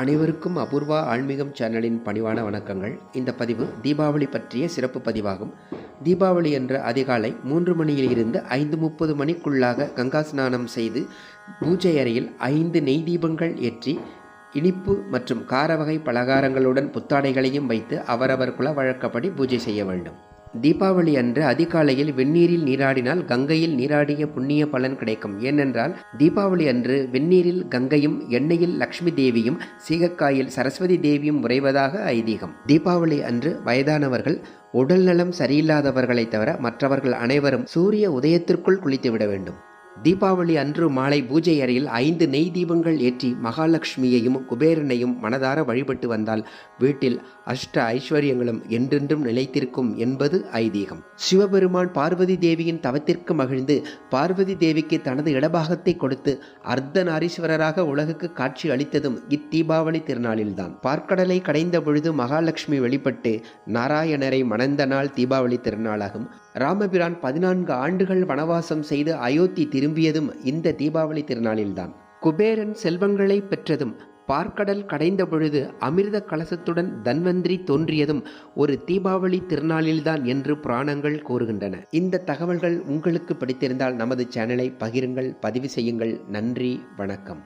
அனைவருக்கும் அபூர்வா ஆன்மீகம் சேனலின் பணிவான வணக்கங்கள். இந்த பதிவு தீபாவளி பற்றிய சிறப்பு பதிவாகும். தீபாவளி என்ற அதிகாலை மூன்று மணியில் இருந்து ஐந்து முப்பது மணிக்குள்ளாக கங்கா ஸ்நானம் செய்து பூஜை அறையில் ஐந்து நெய் தீபங்கள் ஏற்றி இனிப்பு மற்றும் கார வகை பலகாரங்களுடன் புத்தாடைகளையும் வைத்து அவரவர் குல வழக்கப்படி பூஜை செய்ய வேண்டும். தீபாவளி அன்று அதிகாலையில் வெந்நீரில் நீராடினால் கங்கையில் நீராடிய புண்ணிய பலன் கிடைக்கும். ஏனென்றால் தீபாவளி அன்று வெந்நீரில் கங்கையும் எண்ணெயில் லக்ஷ்மி தேவியும் சீகக்காயில் சரஸ்வதி தேவியும் உறைவதாக ஐதீகம். தீபாவளி அன்று வயதானவர்கள் உடல்நலம் சரியில்லாதவர்களைத் தவிர மற்றவர்கள் அனைவரும் சூரிய உதயத்திற்குள் குளித்துவிட வேண்டும். தீபாவளி அன்று மாலை பூஜை அறையில் ஐந்து நெய் தீபங்கள் ஏற்றி மகாலட்சுமியையும் குபேரனையும் மனதார வழிபட்டு வந்தால் வீட்டில் அஷ்ட ஐஸ்வர்யங்களும் என்றென்றும் நிலைத்திருக்கும் என்பது ஐதீகம். சிவபெருமான் பார்வதி தேவியின் தவத்திற்கு மகிழ்ந்து பார்வதி தேவிக்கு தனது இடபாகத்தை கொடுத்து அர்த்தநாரீஸ்வரராக உலகுக்கு காட்சி அளித்ததும் இத்தீபாவளி திருநாளில்தான். பார்க்கடலை கடைந்த பொழுது மகாலட்சுமி வெளிப்பட்டு நாராயணரை மணந்த நாள் தீபாவளி திருநாளாகும். ராமபிரான் பதினான்கு ஆண்டுகள் வனவாசம் செய்து அயோத்தி திரும்பியதும் இந்த தீபாவளி திருநாளில்தான். குபேரன் செல்வங்களை பெற்றதும் பார்க்கடல் கடைந்த பொழுது அமிர்த கலசத்துடன் தன்வந்திரி தோன்றியதும் ஒரு தீபாவளி திருநாளில்தான் என்று புராணங்கள் கூறுகின்றன. இந்த தகவல்கள் உங்களுக்கு பிடித்திருந்தால் நமது சேனலை பகிருங்கள் பதிவு செய்யுங்கள். நன்றி வணக்கம்.